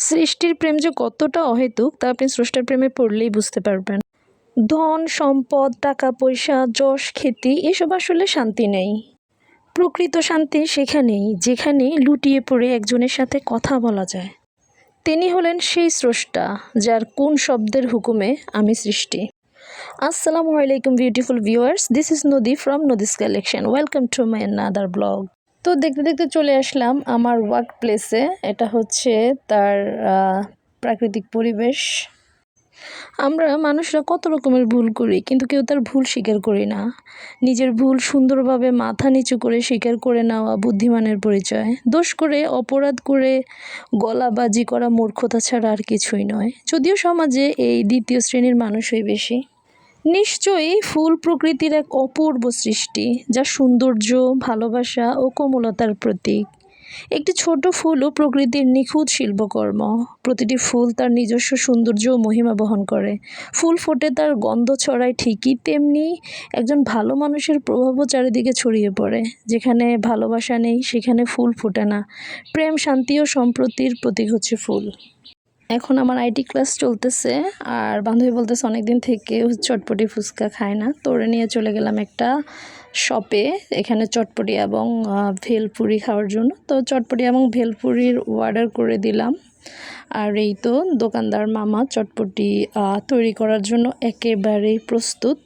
সৃষ্টির প্রেম যে কতটা অহেতুক, তা আপনি স্রষ্টার প্রেমে পড়লেই বুঝতে পারবেন। ধন, সম্পদ টাকা পয়সা যশ, খ্যাতি, এসব আসলে শান্তি নেই। প্রকৃত শান্তি সেখানেই, যেখানে লুটিয়ে পড়ে একজনের সাথে কথা বলা যায়। তিনি হলেন সেই স্রষ্টা, যার কোন শব্দের হুকুমে আমি সৃষ্টি। আসসালামু আলাইকুম beautiful viewers this is Nadi from Nadi's collection welcome to my another vlog তো দেখতে দেখতে চলে আসলাম আমার ওয়ার্ক প্লেসে এটা হচ্ছে তার প্রাকৃতিক পরিবেশ। আমরা মানুষরা কত রকমের ভুল করি, কিন্তু কেউ তার ভুল স্বীকার করি না। নিজের ভুল সুন্দরভাবে মাথা নিচু করে স্বীকার করে নেওয়া বুদ্ধিমানের পরিচয়। দোষ করে, অপরাধ করে, গলাবাজি করা মূর্খতা ছাড়া আর কিছুই নয়। যদিও সমাজে এই দ্বিতীয় শ্রেণির মানুষই বেশি। নিশ্চয়ই ফুল প্রকৃতির এক অপূর্ব সৃষ্টি, যা সৌন্দর্য, ভালোবাসা ও কোমলতার প্রতীক। একটি ছোট ফুলও প্রকৃতির নিখুঁত শিল্পকর্ম। প্রতিটি ফুল তার নিজস্ব সৌন্দর্য ও মহিমা বহন করে। ফুল ফোটে তার গন্ধ ছড়ায় ঠিকই তেমনি একজন ভালো মানুষের প্রভাবও চারিদিকে ছড়িয়ে পড়ে। যেখানে ভালোবাসা নেই, সেখানে ফুল ফোটে না। প্রেম, শান্তি ও সম্প্রতির প্রতীক হচ্ছে ফুল। এখন আমার আইটি ক্লাস চলতেছে আর বান্ধবী বলতেছে অনেকদিন থেকে চটপটি ফুচকা খায় না। তো ওরে নিয়ে চলে গেলাম একটা শপে এখানে চটপটি এবং ভেলপুরি খাওয়ার জন্য। তো চটপটি এবং ভেলপুরির অর্ডার করে দিলাম। আর এই তো দোকানদার মামা চটপটি তৈরি করার জন্য একেবারেই প্রস্তুত।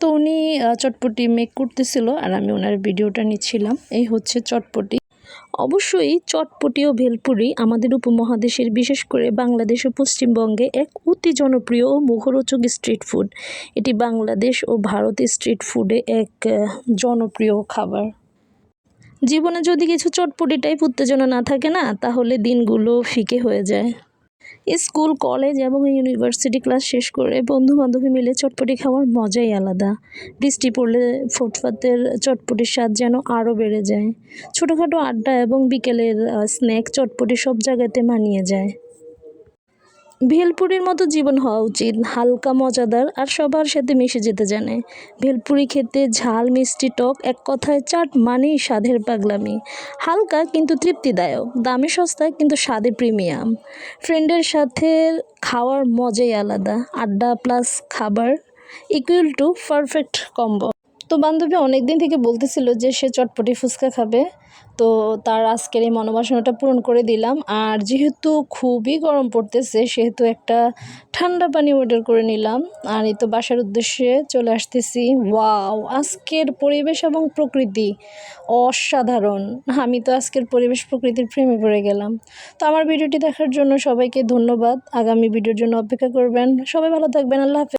তো উনি চটপটি মেক করতেছিল আর আমি ওনার ভিডিওটা নিচ্ছিলাম। এই হচ্ছে চটপটি। অবশ্যই চটপটি ও ভেলপুরি আমাদের উপমহাদেশের, বিশেষ করে বাংলাদেশ ও পশ্চিমবঙ্গে এক অতি জনপ্রিয় ও মুখরোচক স্ট্রিট ফুড এটি বাংলাদেশ ও ভারতের স্ট্রিট ফুডে এক জনপ্রিয় খাবার। জীবনে যদি কিছু চটপটি টাইপ উত্তেজনা না থাকে না, তাহলে দিনগুলো ফিকে হয়ে যায়। স্কুল, কলেজ এবং ইউনিভার্সিটি ক্লাস শেষ করে বন্ধু বান্ধবী মিলে চটপটি খাওয়ার মজাই আলাদা। বৃষ্টি পড়লে ফুটপাতের চটপটির স্বাদ যেন আরও বেড়ে যায়। ছোটোখাটো আড্ডা এবং বিকেলের স্ন্যাক চটপটি সব জায়গাতে মানিয়ে যায়। ভেলপুরির মতো জীবন হওয়া উচিত। হালকা, মজাদার আর সবার সাথে মিশে যেতে জানে। ভেলপুরি খেতে ঝাল, মিষ্টি টক, এক কথায় চাট মানেই স্বাদের পাগলামি। হালকা কিন্তু তৃপ্তিদায়ক, দামে সস্তা কিন্তু স্বাদে প্রিমিয়াম। ফ্রেন্ডের সাথে খাওয়ার মজাই আলাদা। আড্ডা প্লাস খাবার ইকুয়াল টু পারফেক্ট কম্বো তো বান্ধবী অনেক দিন থেকে বলতেছিল যে সে চটপটি ফুচকা খাবে। তো তার আজকের এই মনোবাসনাটা পূরণ করে দিলাম। আর যেহেতু খুবই গরম পড়তেছে, সেহেতু একটা ঠান্ডা পানি অর্ডার করে নিলাম। আর এই তো বাসার উদ্দেশ্যে চলে আসতেছি। ওয়াও! আজকের পরিবেশ এবং প্রকৃতি অসাধারণ। আমি তো আজকের পরিবেশ প্রকৃতির প্রেমে পড়ে গেলাম। তো আমার ভিডিওটি দেখার জন্য সবাইকে ধন্যবাদ। আগামী ভিডিওর জন্য অপেক্ষা করবেন। সবাই ভালো থাকবেন। আল্লাহ